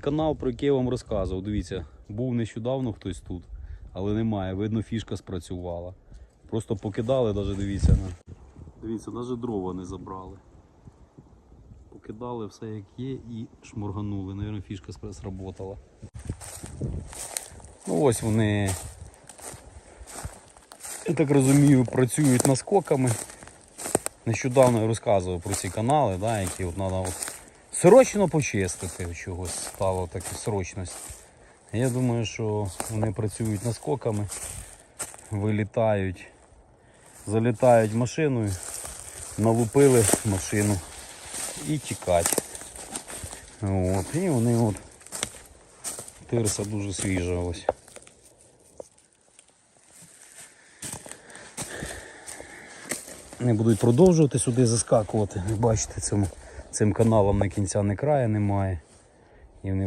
Канал, про який я вам розказував. Дивіться, був нещодавно хтось тут, але немає. Видно, фішка спрацювала. Просто покидали, навіть дивіться. На... Дивіться, навіть дрова не забрали. Покидали все як є і шморганули. Навірно, фішка сработала. Ну ось вони, я так розумію, працюють наскоками. Нещодавно я розказував про ці канали, да, які от треба от срочно почистити чогось стало таке срочність. Я думаю, що вони працюють наскоками, вилітають, залітають машиною, налупили машину і тікать. От, і вони от тирса дуже свіжа ось. Вони будуть продовжувати сюди заскакувати. Бачите, цим, цим каналом на кінця не краю немає. І вони